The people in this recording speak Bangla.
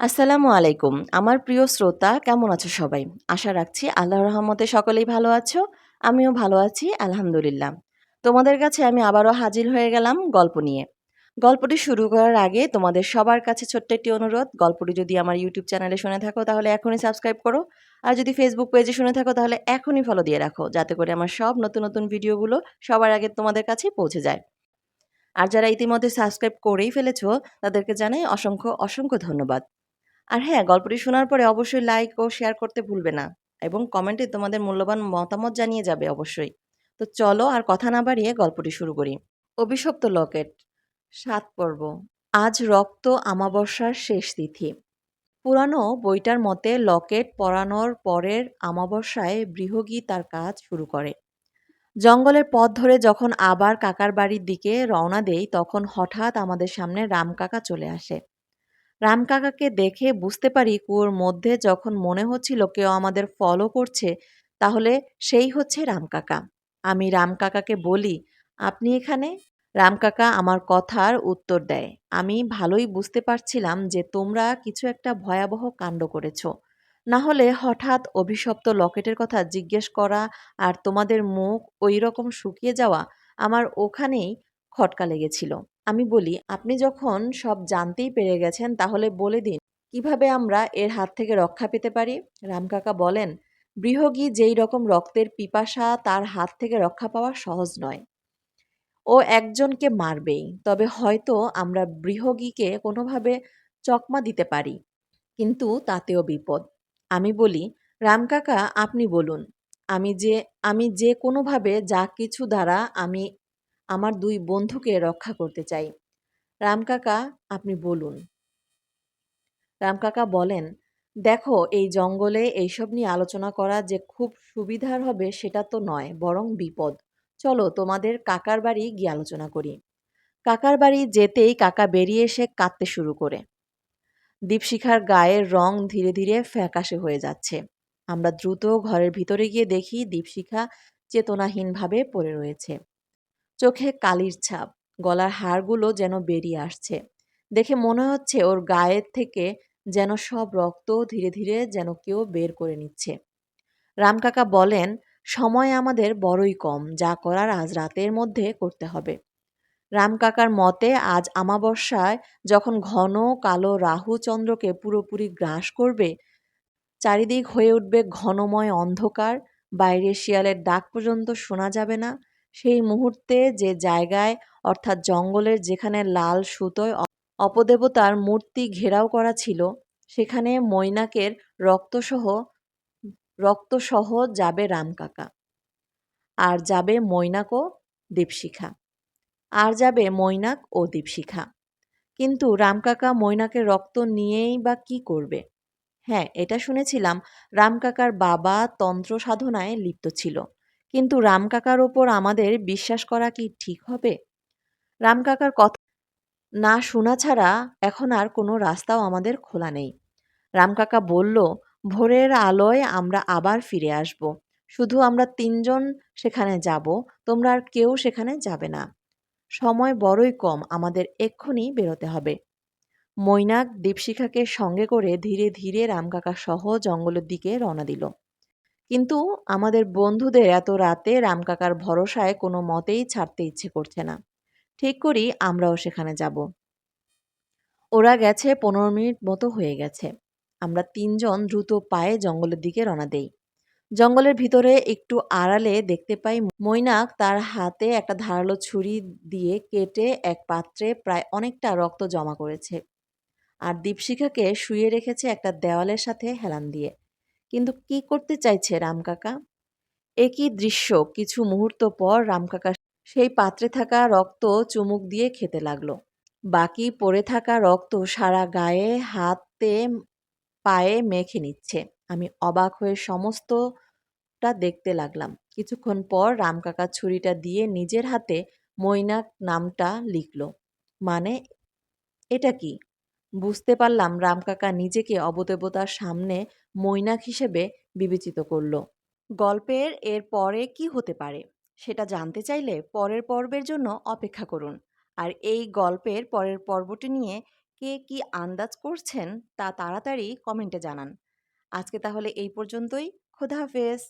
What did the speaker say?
আসসালামু আলাইকুম। আমার প্রিয় শ্রোতা কেমন আছো সবাই? আশা রাখছি আল্লাহর রহমতে সকলেই ভালো আছো। আমিও ভালো আছি আলহামদুলিল্লাহ। তোমাদের কাছে আমি আবারও হাজির হয়ে গেলাম গল্প নিয়ে। গল্পটি শুরু করার আগে তোমাদের সবার কাছে ছোট্ট একটি অনুরোধ, গল্পটি যদি আমার ইউটিউব চ্যানেলে শুনে থাকো তাহলে এখনই সাবস্ক্রাইব করো। আর যদি ফেসবুক পেজে শুনে থাকো তাহলে এখনই ফলো দিয়ে রাখো যাতে করে আমার সব নতুন, নতুন ভিডিওগুলো সবার আগে তোমাদের কাছে পৌঁছে যায়। আর যারা ইতিমধ্যে সাবস্ক্রাইব করেই ফেলেছো তাদেরকে জানাই অসংখ্য, অসংখ্য ধন্যবাদ। আর হ্যাঁ, গল্পটি শোনার পরে অবশ্যই লাইক ও শেয়ার করতে ভুলবে না এবং কমেন্টে তোমাদের মূল্যবান মতামত জানিয়ে যাবে অবশ্যই। তো চলো আর কথা না বাড়িয়ে গল্পটি শুরু করি। অভিশপ্ত লকেট সাত পর্ব আজ রক্ত আমাবস্যার শেষ তিথি পুরানো বইটার মতে লকেট পরানোর পরের আমাবস্যায় বৃহগী তার কাজ শুরু করে জঙ্গলের পথ ধরে যখন আবার কাকার বাড়ির দিকে রওনা দেই তখন হঠাৎ আমাদের সামনে রাম কাকা চলে আসে রাম কাকাকে দেখে বুঝতে পারি কুয়োর মধ্যে যখন মনে হচ্ছিল কেউ আমাদের ফলো করছে, তাহলে সেই হচ্ছে রামকাকা আমি রাম কাকাকে বলি, আপনি এখানে? রামকাকা আমার কথার উত্তর দেয়, আমি ভালোই বুঝতে পারছিলাম যে তোমরা কিছু একটা ভয়াবহ কাণ্ড করেছ। না হলে হঠাৎ অভিশপ্ত লকেটের কথা জিজ্ঞেস করা আর তোমাদের মুখ ওই রকম শুকিয়ে যাওয়া, আমার ওখানেই খটকা লেগেছিল। আমি বলি, আপনি যখন সব জানতেই পেরে গেছেন, তাহলে বলে দিন, কীভাবে আমরা এর হাত থেকে রক্ষা পেতে পারি? রামকাকা বলেন, বৃহগী যেই রকম রক্তের পিপাসা তার হাত থেকে রক্ষা পাওয়া সহজ নয়। ও একজনকে মারবেই, তবে হয়তো আমরা বৃহগীকে কোনোভাবে চকমা দিতে পারি, কিন্তু তাতেও বিপদ। আমি বলি রামকাকা আপনি বলুন, আমি যে আমি যে কোনোভাবে যা কিছু দ্বারা আমি আমার দুই বন্ধুকে রক্ষা করতে চাই। রামকাকা আপনি বলুন। রামকাকা বলেন, দেখো, এই জঙ্গলে এইসব নিয়ে আলোচনা করা যে খুব সুবিধার হবে সেটা তো নয়, বরং বিপদ। চলো, তোমাদের কাকার বাড়ি গিয়ে আলোচনা করি। কাকার বাড়ি যেতেই কাকা বেরিয়ে এসে কাঁদতে শুরু করে। দীপশিখার গায়ের রং ধীরে ধীরে ফ্যাকাশে হয়ে যাচ্ছে। আমরা দ্রুত ঘরের ভিতরে গিয়ে দেখি দীপশিখা চেতনাহীনভাবে পড়ে রয়েছে। চোখে কালির ছাপ, গলার হাড়গুলো যেন বেরিয়ে আসছে। দেখে মনে হচ্ছে ওর গায়ের থেকে যেন সব রক্ত ধীরে ধীরে যেন কেউ বের করে নিচ্ছে। রামকাকা বলেন, সময় আমাদের বড়ই কম, যা করার আজ রাতের মধ্যে করতে হবে। রামকাকার মতে, আজ আমাবস্যায় যখন ঘন কালো রাহু চন্দ্রকে পুরোপুরি গ্রাস করবে, চারিদিক হয়ে উঠবে ঘনময় অন্ধকার বাইরে শিয়ালের ডাক পর্যন্ত শোনা যাবে না সেই মুহূর্তে যে জায়গায়, অর্থাৎ জঙ্গলের যেখানে লাল সুতোয় অপদেবতার মূর্তি ঘেরাও করা ছিল, সেখানে মৈনাকের রক্তসহ রক্তসহ যাবে রামকাকা আর যাবে মৈনাক ও দীপশিখা। আর যাবে মৈনাক ও দীপশিখা। কিন্তু রামকাকা মৈনাকের রক্ত নিয়েই বা কি করবে? হ্যাঁ এটা শুনেছিলাম রামকাকার বাবা তন্ত্র সাধনায় লিপ্ত ছিল। কিন্তু রামকাকার ওপর আমাদের বিশ্বাস করা কি ঠিক হবে? রামকাকার কথা না শোনা ছাড়া এখন আর কোনো রাস্তাও আমাদের খোলা নেই। রামকাকা বলল, ভোরের আলোয় আমরা আবার ফিরে আসব। শুধু আমরা তিনজন সেখানে যাব, তোমরা আর কেউ সেখানে যাবে না। সময় বড়ই কম, আমাদের এক্ষুনি বেরোতে হবে। মৈনাক দীপশিখাকে সঙ্গে করে ধীরে ধীরে রামকাকা সহ জঙ্গলের দিকে রওনা দিল। কিন্তু আমাদের বন্ধুদের এত রাতে রামকাকার ভরসায় কোনো মতেই ছাড়তে ইচ্ছে করছে না। ঠিক করি, আমরাও সেখানে যাব। ওরা গেছে পনেরো মিনিট মতো হয়ে গেছে। আমরা তিনজন দ্রুত পায়ে জঙ্গলের দিকে রওনা দেই। জঙ্গলের ভিতরে একটু আড়ালে দেখতে পাই মৈনাক তার হাতে একটা ধারালো ছুরি দিয়ে কেটে এক পাত্রে প্রায় অনেকটা রক্ত জমা করেছে। আর দীপশিখাকে শুয়ে রেখেছে একটা দেওয়ালের সাথে হেলান দিয়ে। কিন্তু কি করতে চাইছে রামকাকা একই দৃশ্য কিছু মুহূর্ত পর রামকাকা সেই পাত্রে থাকা রক্ত চুমুক দিয়ে খেতে লাগল। বাকি পড়ে থাকা রক্ত সারা গায়ে, হাতে, পায়ে মেখে নিচ্ছে। আমি অবাক হয়ে সমস্তটা দেখতে লাগলাম। কিছুক্ষণ পর রামকাকা ছুরিটা দিয়ে নিজের হাতে মৈনাক নামটা লিখল। মানে এটা কি? বুঝতে পারলাম রামকাকা নিজেকে অবদেবতার সামনে মৈনাক হিসেবে বিবেচিত করল গল্পের এর পরে কি হতে পারে সেটা জানতে চাইলে পরের পর্বের জন্য অপেক্ষা করুন আর এই গল্পের পরের পর্বটি নিয়ে কে কে আন্দাজ করছেন তা তাড়াতাড়ি কমেন্টে জানান। আজকে তাহলে এই পর্যন্তই। খোদা হাফেজ।